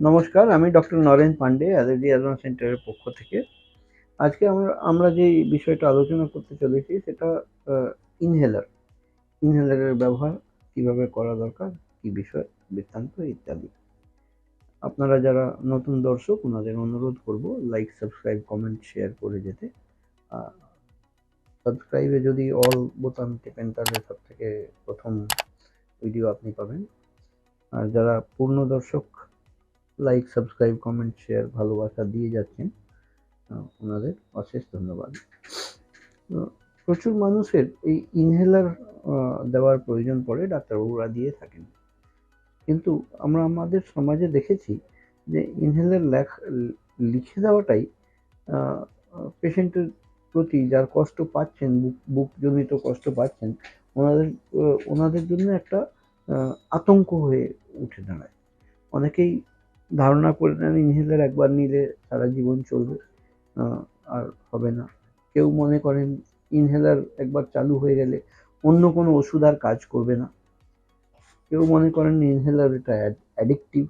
নমস্কার, আমি doctor Naren Pandey allergy advance সেন্টারের পক্ষ থেকে। আজকে আমরা আমরা যে বিষয়টা আলোচনা করতে চলেছি, সেটা ইনহেলার ইনহেলারের ব্যবহার কীভাবে করা দরকার, কি বিষয়, বৃত্তান্ত ইত্যাদি। আপনারা যারা নতুন দর্শক, ওনাদের অনুরোধ করব লাইক সাবস্ক্রাইব কমেন্ট শেয়ার করে যেতে। সাবস্ক্রাইবে যদি অল বোতাম টেপেন তাহলে সব থেকে প্রথম ভিডিও আপনি পাবেন। আর যারা পূর্ণ দর্শক লাইক সাবস্ক্রাইব কমেন্ট শেয়ার ভালোবাসা দিয়ে যাচ্ছেন। ওনাদের অশেষ ধন্যবাদ। প্রচুর মানুষের এই ইনহেলার দেওয়ার প্রয়োজন পড়ে, ডাক্তারবাবুরা দিয়ে থাকেন। কিন্তু আমরা আমাদের সমাজে দেখেছি যে ইনহেলার লেখ, লিখে দেওয়াটাই পেশেন্টের প্রতি যার কষ্ট পাচ্ছেন, বুক, বুকজনিত কষ্ট পাচ্ছেন, ওনাদের ওনাদের জন্য একটা আতঙ্ক হয়ে উঠে দাঁড়ায়। অনেকেই ধারণা করে নেন ইনহেলার একবার নিলে সারা জীবন চলবে। আর হবে না। কেউ মনে করেন ইনহেলার একবার চালু হয়ে গেলে অন্য কোনো ওষুধ আর কাজ করবে না। কেউ মনে করেন ইনহেলার এটা অ্যাডিকটিভ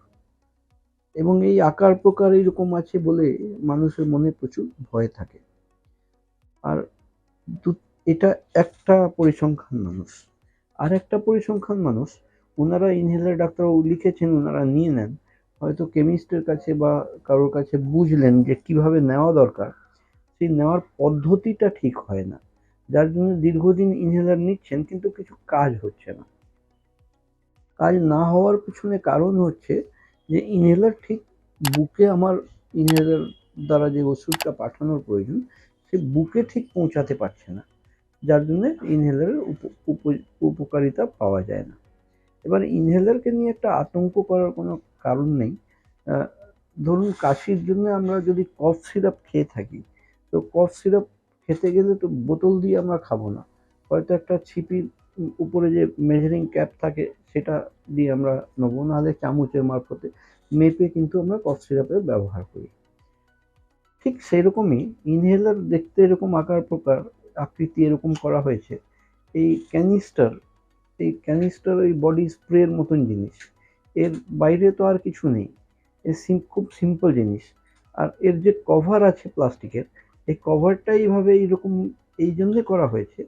এবং এই আকার প্রকার এরকম আছে বলে মানুষের মনে প্রচুর ভয় থাকে। আর এটা একটা পরিসংখ্যান মানুষ। আর একটা পরিসংখ্যান মানুষ, ওনারা ইনহেলার ডাক্তারবাবু লিখেছেন, ওনারা নিয়ে নেন। হয়তো কেমিস্টের কাছে বা কারোর কাছে বুঝলেন যে কীভাবে নেওয়া দরকার, সেই নেওয়ার পদ্ধতিটা ঠিক হয় না। যার জন্য দীর্ঘদিন ইনহেলার নিচ্ছেন, কিন্তু কিছু কাজ হচ্ছে না। কাজ না হওয়ার পিছনে কারণ হচ্ছে যে ইনহেলার ঠিক বুকে আমার ইনহেলার দ্বারা যে ওষুধটা পাঠানোর প্রয়োজন, সে বুকে ঠিক পৌঁছাতে পারছে না। যার জন্য ইনহেলারের উপ- উপ- উপকারিতা পাওয়া যায় না। এবার ইনহেলারকে নিয়ে একটা আতঙ্ক করার কোনো কারণ নেই। ধরুন কাশির জন্য আমরা যদি কফ সিরাপ খেয়ে থাকি, তো কফ সিরাপ খেতে গেলে তো বোতল দিয়ে আমরা খাব না। হয়তো একটা ছিপির উপরে যে মেজারিং ক্যাপ থাকে, সেটা দিয়ে আমরা নেব। নাহলে চামচের মারফতে মেপে কিন্তু আমরা কফ সিরাপের ব্যবহার করি। ঠিক সেরকমই ইনহেলার দেখতে এরকম আকার প্রকার, আকৃতি এরকম করা হয়েছে। এই ক্যানিস্টার এই ক্যানিস্টার ওই বডি স্প্রের মতন জিনিস। এর বাইরে তো আর কিছু নেই। এর সিম- খুব সিম্পল জিনিস। আর এর যে কভার আছে প্লাস্টিকের, এই কভারটা এইভাবে এইরকম এই জন্যে করা হয়েছে।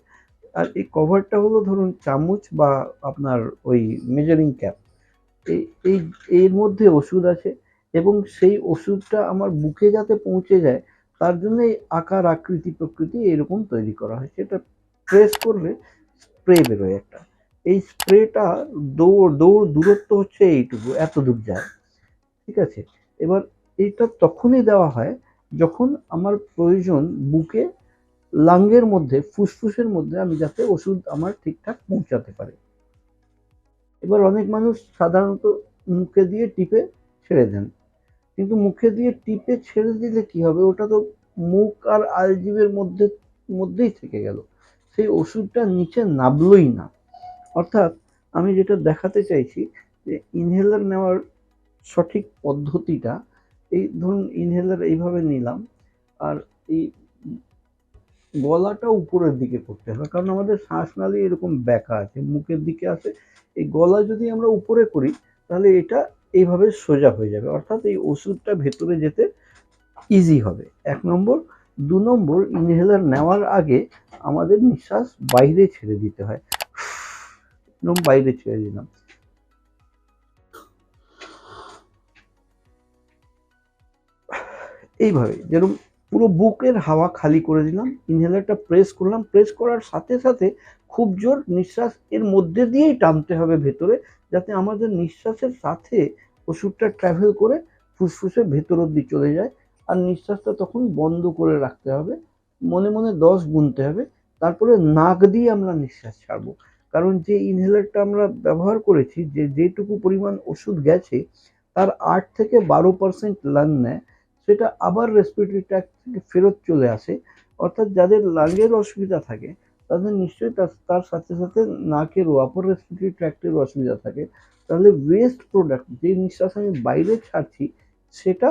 আর এই কভারটা হলো ধরুন চামচ বা আপনার ওই মেজারিং ক্যাপ এই, এর মধ্যে ওষুধ আছে এবং সেই ওষুধটা আমার বুকে যাতে পৌঁছে যায়, তার জন্য এই আকার, আকৃতি, প্রকৃতি এরকম তৈরি করা হয়েছে এটা প্রেস করলে স্প্রে বেরোয় একটা। এই স্প্রেটা দৌড় দৌড় দূরত্ব হচ্ছে এইটুকু এত দূর যায়। ঠিক আছে? এবার এইটা তখনই দেওয়া হয় যখন আমার প্রয়োজন বুকে লাঙ্গের মধ্যে, ফুসফুসের মধ্যে আমি যাতে ওষুধ আমার ঠিকঠাক পৌঁছাতে পারে। এবার অনেক মানুষ সাধারণত মুখে দিয়ে টিপে ছেড়ে দেন। কিন্তু মুখে দিয়ে টিপে ছেড়ে দিলে কি হবে? ওটা তো মুখ আর আলজিবের মধ্যে, মধ্যেই থেকে গেল। সেই ওষুধটা নিচে নামলোই না। অর্থাৎ আমি যেটা দেখাতে চাইছি যে ইনহেলার নেওয়ার সঠিক পদ্ধতিটা, এই ধরুন ইনহেলার এইভাবে নিলাম, আর এই গলাটা উপরের দিকে করতে হবে, কারণ আমাদের শ্বাসনালী এরকম ব্যাকা আছে, মুখের দিকে আছে, এই গলা যদি আমরা উপরে করি, তাহলে এটা এইভাবে সোজা হয়ে যাবে, অর্থাৎ এই ওষুধটা ভেতরে যেতে ইজি হবে। এক নম্বর, দু নম্বর ইনহেলার নেওয়ার আগে আমাদের নিঃশ্বাস বাইরে ছেড়ে দিতে হয়। একদম বাইরে ছেড়ে দিলাম। এইভাবে যেরকম পুরো বুকের হাওয়া খালি করে দিলাম ইনহেলারটা প্রেস করলাম প্রেস করার সাথে সাথে খুব জোর নিঃশ্বাস এর মধ্যে দিয়েই টানতে হবে ভেতরে, যাতে আমাদের নিঃশ্বাসের সাথে ওষুধটা ট্রাভেল করে ফুসফুসের ভেতর অব্দি চলে যায়। আর নিঃশ্বাসটা তখন বন্ধ করে রাখতে হবে। মনে মনে দশ গুনতে হবে। তারপরে নাক দিয়ে আমরা নিঃশ্বাস ছাড়বো। কারণ যে ইনহেলারটা আমরা ব্যবহার করেছি, যে যেটুকু পরিমাণ ওষুধ গেছে, তার আট থেকে বারো পার্সেন্ট লাং নেয়, সেটা আবার রেসপিরেটরি ট্র্যাক থেকে ফেরত চলে আসে। অর্থাৎ যাদের লাঙ্গের অসুবিধা থাকে, তাদের নিশ্চয়ই তার সাথে সাথে নাকেরও আপার রেসপিরেটরি ট্র্যাক্টের অসুবিধা থাকে। তাহলে ওয়েস্ট প্রোডাক্ট যে নিঃশ্বাস আমি বাইরে ছাড়ছি, সেটা,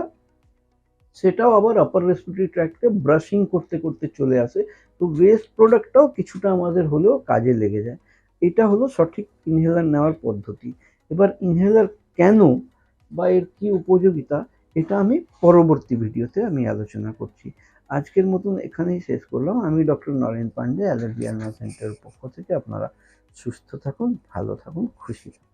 সেটাও আবার আপার রেসপিরেটরি ট্র্যাক্টে ব্রাশিং করতে করতে চলে আসে। তো ওয়েস্ট প্রোডাক্টটাও কিছুটা আমাদের হলেও কাজে লেগে যায়। এটা হলো সঠিক ইনহেলার নেওয়ার পদ্ধতি। এবার ইনহেলার কেন বা এর কী উপযোগিতা, এটা আমি পরবর্তী ভিডিওতে আমি আলোচনা করছি। আজকের মতন এখানেই শেষ করলাম। আমি doctor Naren Pandey, allergy and সেন্টারের পক্ষ থেকে আপনারা সুস্থ থাকুন, ভালো থাকুন, খুশি থাকুন।